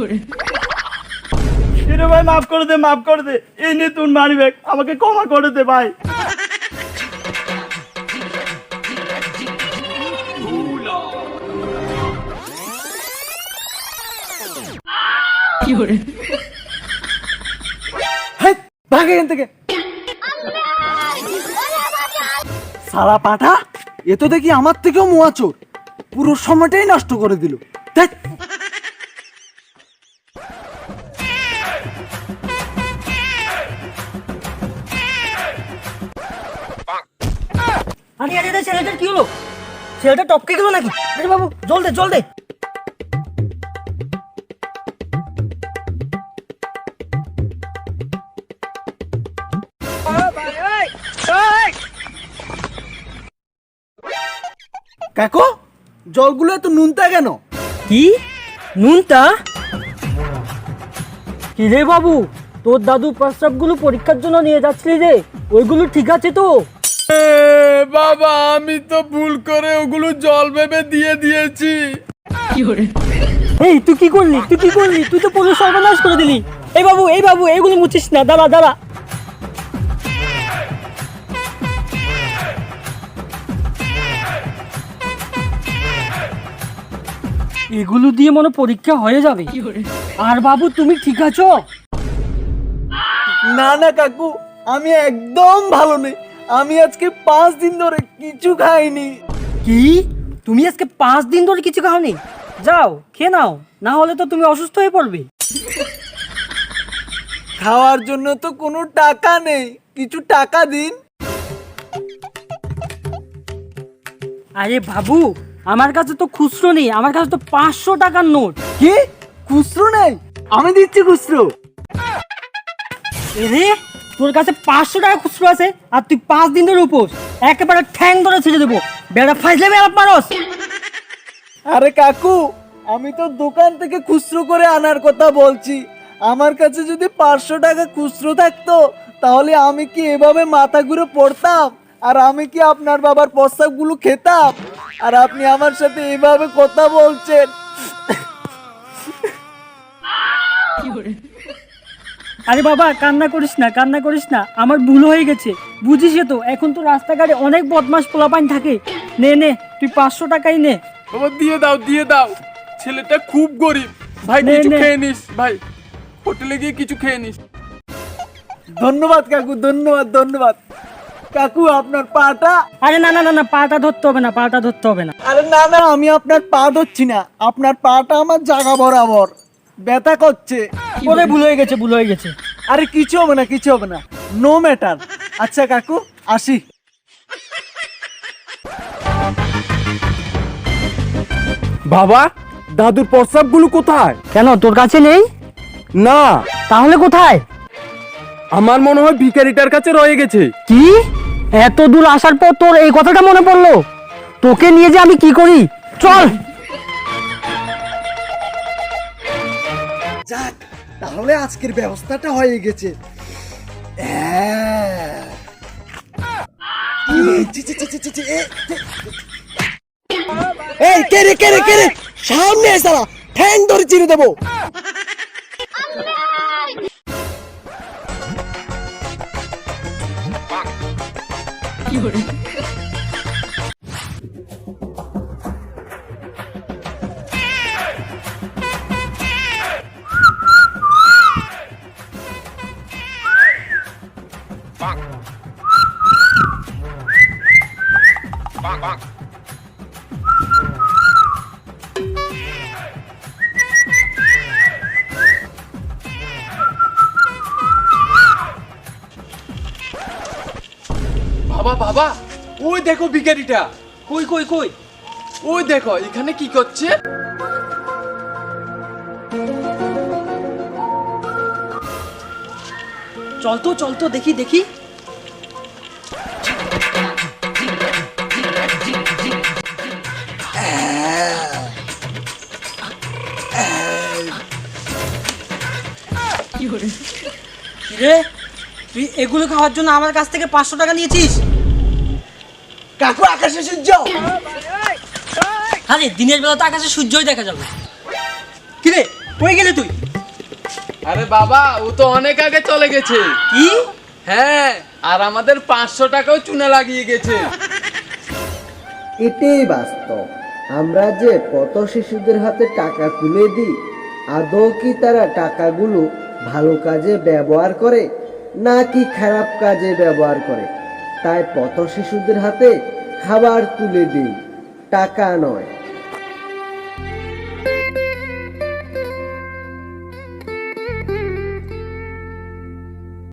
কিরে। ভাই মাফ করে দে মাফ করে দে। এই নিয়ে তুই মানি ব্যাগ। আমাকে ক্ষমা করে দে ভাই। ভাগ এখান থেকে। সারা পাঠা এ তো দেখি আমার থেকেও মোয়া চোর পুরো সময়টাই নষ্ট করে দিল। ধ্যাৎ। আরে আরে আরে ছেলেটার কি হলো? ছেলেটা টপকে গেল নাকি? আরে বাবু জল দে জল দে। কাকু জলগুলো এত নুনতা কেন? কি? নুনটা কি রে বাবু তোর দাদু প্রস্তাবগুলো পরীক্ষার জন্য নিয়ে যাচ্ছিলি রে ওইগুলো ঠিক আছে তো? বাবা আমি তো ভুল করে ওগুলো জল ভেবে দিয়ে দিয়েছি। এই তুই কি করলি? তুই কি করলি? তুই তো পুরো সর্বনাশ করে দিলি। এই বাবু এই বাবু এইগুলো মুছিস না দাঁড়া দাঁড়া। এগুলো দিয়ে মনে পরীক্ষা হয়ে যাবে। আর বাবু তুমি ঠিক আছো? না না কাকু আমি একদম ভালো নেই। আমি আজকে পাঁচ দিন ধরে কিছু খাইনি। কি? তুমি আজকে পাঁচ দিন ধরে কিছু খাওনি? যাও খেয়ে নাও না হলে তো তুমি অসুস্থ হয়ে পড়বে। খাওয়ার জন্য তো কোনো টাকা নেই। কিছু টাকা দিন। আরে বাবু আমার কাছে তো খুচরো নেই আমার কাছে তো পাঁচশো টাকার নোট। কি? খুচরো নেই? আমি দিচ্ছি খুচরো। রে তোর কাছে পাঁচশো টাকা খুচরো আছে আর তুই পাঁচ দিন ধরে উপোস। একেবারে ঠ্যাং ধরে ছেড়ে দেবো। বেড়া ফাইজলে বেড়া পারস আরে কাকু, আমি তো দোকান থেকে খুচরো করে আনার কথা বলছি। আমার কাছে যদি পাঁচশো টাকা খুচরো থাকতো, তাহলে আমি কি এভাবে মাথা ঘুরে পড়তাম? আর আমি কি আপনার বাবার প্রস্তাবগুলো খেতাম? আর আপনি আমার সাথে এভাবে কথা বলছেন? আরে বাবা কান্না করিস না কান্না করিস না। আমার ভুল হয়ে গেছে। বুঝিস তো এখন তো রাস্তাঘাটে অনেক বদমাস পোলাপাইন থাকে। নে নে তুই পাঁচশো টাকাই নে। বাবা দিয়ে দাও দিয়ে দাও। ছেলেটা খুব গরিব। ভাই কিছু নে। খেয়ে নিস ভাই। হোটেলে গিয়ে কিছু খেয়ে নিস। ধন্যবাদ কাকু ধন্যবাদ ধন্যবাদ। কাকু আপনার পাটা? আরে না না না না পাটা ধরতে হবে না পাটা ধরতে হবে না। আরে না না আমি আপনার পা ধরছি না। আপনার পাটা আমার জায়গা বরাবর। ব্যথা করছে। ওরে ভুল হয়ে গেছে ভুল হয়ে গেছে। আরে কিছু হবে না কিছু হবে না। নো ম্যাটার আচ্ছা কাকু আসি। বাবা দাদুর প্রস্তাবগুলো কোথায়? কেন তোর কাছে নেই? না। তাহলে কোথায়? আমার মনে হয় ভিখারিটার কাছে রয়ে গেছে। কি? এত দূর আসার পর তোর এই কথাটা মনে পড়ল? তোকে নিয়ে যে আমি কি করি? চল! যাক তাহলে আজকের ব্যবস্থাটা হয়ে গেছে। এই, কে রে কে রে কে সামনে এসে ঠ্যাং ধরে চিরে দেবো। বাবা বাবা, ওই দেখো ভিখারিটা। কই কই কই? ওই দেখো, এখানে কি করছে? চল তো চল তো, দেখি দেখি। রে তুই এগুলো খাওয়ার জন্য আমার কাছ থেকে পাঁচশো টাকা নিয়েছিস? কাকু আকাশে সূর্য! আরে দিনের বেলা তো আকাশে সূর্যই দেখা যাবে। কিরে কই গেলে তুই? আরে বাবা ও তো অনেক আগে চলে গেছে। কি? হ্যাঁ আর আমাদের পাঁচশো টাকাও চুনা লাগিয়ে গেছে। এটাই বাস্তব। আমরা যে কত শিশুদের হাতে টাকা তুলে দিই আদৌ কি তারা টাকাগুলো ভালো কাজে ব্যবহার করে, নাকি খারাপ কাজে ব্যবহার করে? তাই পথ শিশুদের হাতে খাবার তুলে দিই টাকা নয়।